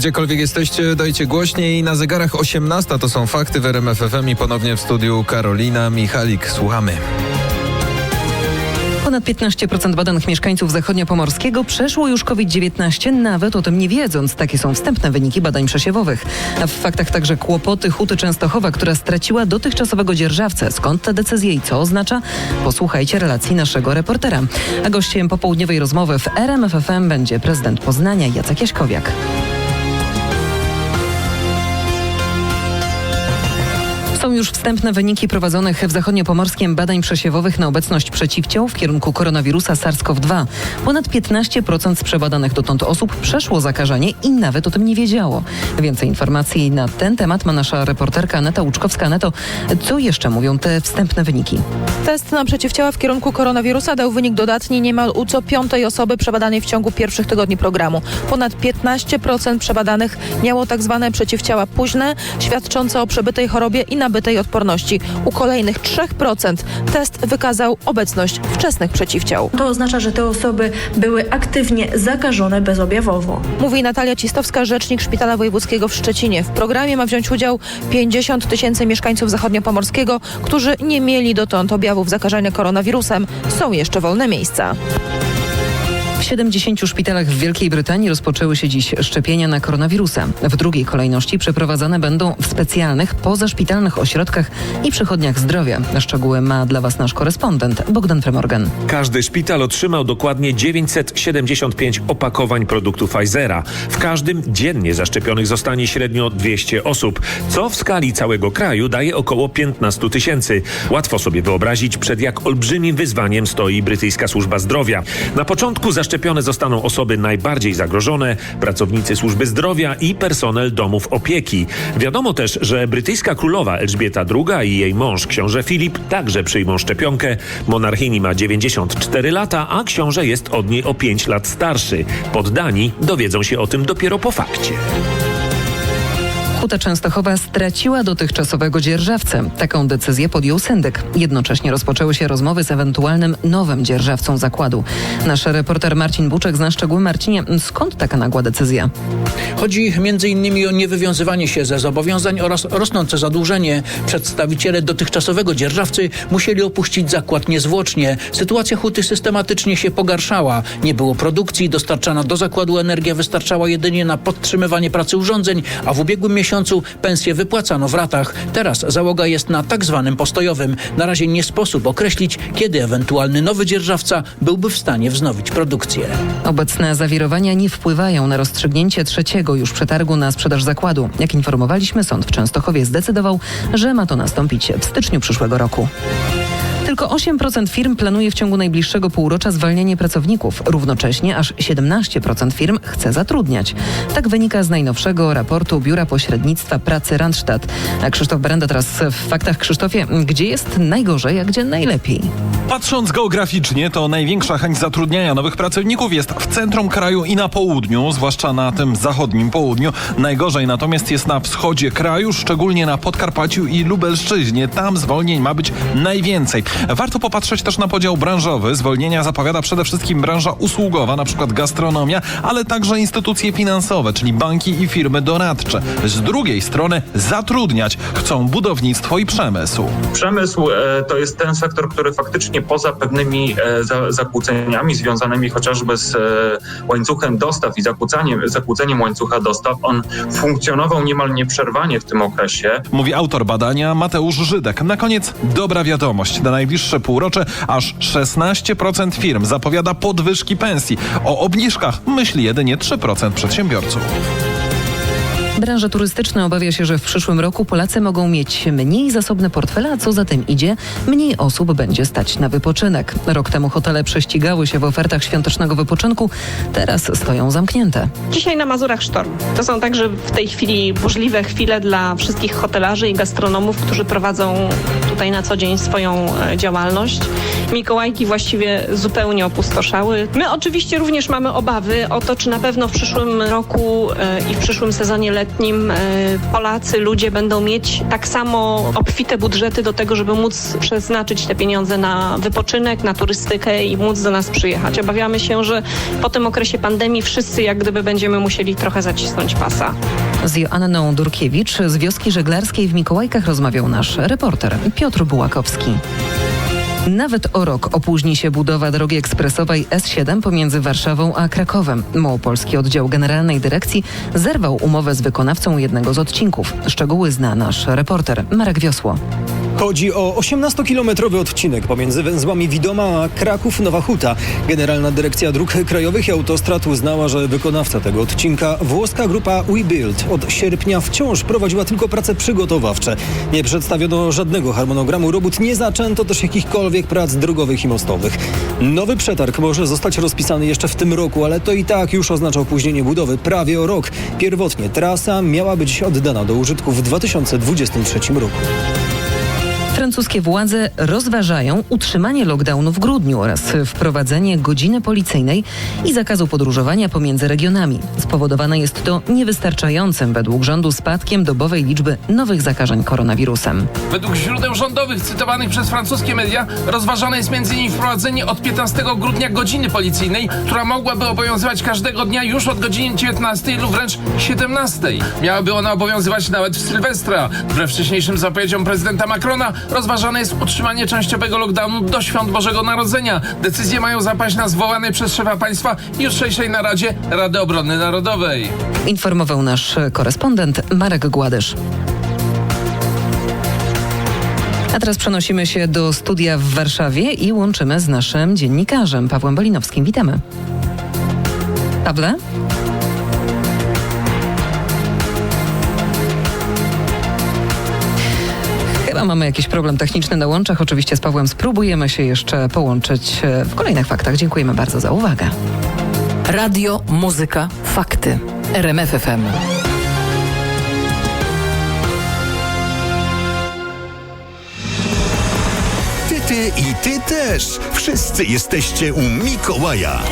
Gdziekolwiek jesteście, dajcie głośniej. Na zegarach 18 to są fakty w RMF FM i ponownie w studiu Karolina Michalik. Słuchamy. Ponad 15% badanych mieszkańców zachodniopomorskiego przeszło już COVID-19, nawet o tym nie wiedząc. Takie są wstępne wyniki badań przesiewowych. A w faktach także kłopoty Huty Częstochowa, która straciła dotychczasowego dzierżawcę. Skąd te decyzje i co oznacza? Posłuchajcie relacji naszego reportera. A gościem popołudniowej rozmowy w RMFFM będzie prezydent Poznania Jacek Jaśkowiak. Są już wstępne wyniki prowadzonych w zachodniopomorskim badań przesiewowych na obecność przeciwciał w kierunku koronawirusa SARS-CoV-2. Ponad 15% z przebadanych dotąd osób przeszło zakażenie i nawet o tym nie wiedziało. Więcej informacji na ten temat ma nasza reporterka Aneta Łuczkowska. Aneto, co jeszcze mówią te wstępne wyniki? Test na przeciwciała w kierunku koronawirusa dał wynik dodatni niemal u co piątej osoby przebadanej w ciągu pierwszych tygodni programu. Ponad 15% przebadanych miało tak zwane przeciwciała późne, świadczące o przebytej chorobie i nabytej odporności. U kolejnych 3% test wykazał obecność wczesnych przeciwciał. To oznacza, że te osoby były aktywnie zakażone bezobjawowo. Mówi Natalia Cistowska, rzecznik Szpitala Wojewódzkiego w Szczecinie. W programie ma wziąć udział 50 tysięcy mieszkańców zachodniopomorskiego, którzy nie mieli dotąd objawów zakażenia koronawirusem. Są jeszcze wolne miejsca. W 70 szpitalach w Wielkiej Brytanii rozpoczęły się dziś szczepienia na koronawirusa. W drugiej kolejności przeprowadzane będą w specjalnych, pozaszpitalnych ośrodkach i przychodniach zdrowia. Szczegóły ma dla Was nasz korespondent Bogdan Fremorgan. Każdy szpital otrzymał dokładnie 975 opakowań produktu Pfizera. W każdym dziennie zaszczepionych zostanie średnio 200 osób, co w skali całego kraju daje około 15 tysięcy. Łatwo sobie wyobrazić, przed jak olbrzymim wyzwaniem stoi brytyjska służba zdrowia. Na początku zaszczepione zostaną osoby najbardziej zagrożone, pracownicy służby zdrowia i personel domów opieki. Wiadomo też, że brytyjska królowa Elżbieta II i jej mąż książę Filip także przyjmą szczepionkę. Monarchini ma 94 lata, a książę jest od niej o 5 lat starszy. Poddani dowiedzą się o tym dopiero po fakcie. Huta Częstochowa straciła dotychczasowego dzierżawcę. Taką decyzję podjął syndyk. Jednocześnie rozpoczęły się rozmowy z ewentualnym nowym dzierżawcą zakładu. Nasz reporter Marcin Buczek zna szczegóły. Marcinie, skąd taka nagła decyzja? Chodzi m.in. o niewywiązywanie się ze zobowiązań oraz rosnące zadłużenie. Przedstawiciele dotychczasowego dzierżawcy musieli opuścić zakład niezwłocznie. Sytuacja huty systematycznie się pogarszała. Nie było produkcji, dostarczana do zakładu energia wystarczała jedynie na podtrzymywanie pracy urządzeń, a w ubiegłym miesiącu pensje wypłacano w ratach. Teraz załoga jest na tak zwanym postojowym. Na razie nie sposób określić, kiedy ewentualny nowy dzierżawca byłby w stanie wznowić produkcję. Obecne zawirowania nie wpływają na rozstrzygnięcie trzeciego już przetargu na sprzedaż zakładu. Jak informowaliśmy, sąd w Częstochowie zdecydował, że ma to nastąpić w styczniu przyszłego roku. Tylko 8% firm planuje w ciągu najbliższego półrocza zwalnianie pracowników. Równocześnie aż 17% firm chce zatrudniać. Tak wynika z najnowszego raportu Biura Pośrednictwa Pracy Randstad. A Krzysztof Berenda teraz w faktach. Krzysztofie, gdzie jest najgorzej, a gdzie najlepiej? Patrząc geograficznie, to największa chęć zatrudniania nowych pracowników jest w centrum kraju i na południu, zwłaszcza na tym zachodnim południu. Najgorzej natomiast jest na wschodzie kraju, szczególnie na Podkarpaciu i Lubelszczyźnie. Tam zwolnień ma być najwięcej. Warto popatrzeć też na podział branżowy. Zwolnienia zapowiada przede wszystkim branża usługowa, na przykład gastronomia, ale także instytucje finansowe, czyli banki i firmy doradcze. Z drugiej strony zatrudniać chcą budownictwo i przemysł. Przemysł e, to jest ten sektor, który faktycznie poza pewnymi e, za, zakłóceniami związanymi chociażby z e, łańcuchem dostaw i zakłócaniem, zakłóceniem łańcucha dostaw, on funkcjonował niemal nieprzerwanie w tym okresie. Mówi autor badania Mateusz Żydek. Na koniec dobra wiadomość. Najbliższe półrocze aż 16% firm zapowiada podwyżki pensji. O obniżkach myśli jedynie 3% przedsiębiorców. Branża turystyczna obawia się, że w przyszłym roku Polacy mogą mieć mniej zasobne portfele, a co za tym idzie, mniej osób będzie stać na wypoczynek. Rok temu hotele prześcigały się w ofertach świątecznego wypoczynku, teraz stoją zamknięte. Dzisiaj na Mazurach sztorm. To są także w tej chwili burzliwe chwile dla wszystkich hotelarzy i gastronomów, którzy prowadzą tutaj na co dzień swoją e, działalność. Mikołajki właściwie zupełnie opustoszały. My oczywiście również mamy obawy o to, czy na pewno w przyszłym roku e, i w przyszłym sezonie letnim letnim e, Polacy, ludzie będą mieć tak samo obfite budżety do tego, żeby móc przeznaczyć te pieniądze na wypoczynek, na turystykę i móc do nas przyjechać. Obawiamy się, że po tym okresie pandemii wszyscy jak gdyby będziemy musieli trochę zacisnąć pasa. Z Joanną Durkiewicz z wioski żeglarskiej w Mikołajkach rozmawiał nasz reporter Piotr Bułakowski. Nawet o rok opóźni się budowa drogi ekspresowej S7 pomiędzy Warszawą a Krakowem. Małopolski Oddział Generalnej Dyrekcji zerwał umowę z wykonawcą jednego z odcinków. Szczegóły zna nasz reporter Marek Wiosło. Chodzi o 18-kilometrowy odcinek pomiędzy węzłami Widoma a Kraków-Nowa Huta. Generalna Dyrekcja Dróg Krajowych i Autostrad uznała, że wykonawca tego odcinka, włoska grupa WeBuild, od sierpnia wciąż prowadziła tylko prace przygotowawcze. Nie przedstawiono żadnego harmonogramu robót, nie zaczęto też jakichkolwiek prac drogowych i mostowych. Nowy przetarg może zostać rozpisany jeszcze w tym roku, ale to i tak już oznacza opóźnienie budowy prawie o rok. Pierwotnie trasa miała być oddana do użytku w 2023 roku. Francuskie władze rozważają utrzymanie lockdownu w grudniu oraz wprowadzenie godziny policyjnej i zakazu podróżowania pomiędzy regionami. Spowodowane jest to niewystarczającym według rządu spadkiem dobowej liczby nowych zakażeń koronawirusem. Według źródeł rządowych cytowanych przez francuskie media rozważane jest m.in. wprowadzenie od 15 grudnia godziny policyjnej, która mogłaby obowiązywać każdego dnia już od godziny 19 lub wręcz 17. Miałaby ona obowiązywać nawet w Sylwestra. Wbrew wcześniejszym zapowiedziom prezydenta Macrona rozważane jest utrzymanie częściowego lockdownu do świąt Bożego Narodzenia. Decyzje mają zapaść na zwołanej przez szefa państwa jutrzejszej naradzie Rady Obrony Narodowej. Informował nasz korespondent Marek Gładysz. A teraz przenosimy się do studia w Warszawie i łączymy z naszym dziennikarzem Pawłem Bolinowskim. Witamy. Pawle? Chyba mamy jakiś problem techniczny na łączach. Oczywiście z Pawłem spróbujemy się jeszcze połączyć e, w kolejnych faktach. Dziękujemy bardzo za uwagę. Radio, muzyka, fakty. RMF FM. Ty, ty i ty też. Wszyscy jesteście u Mikołaja.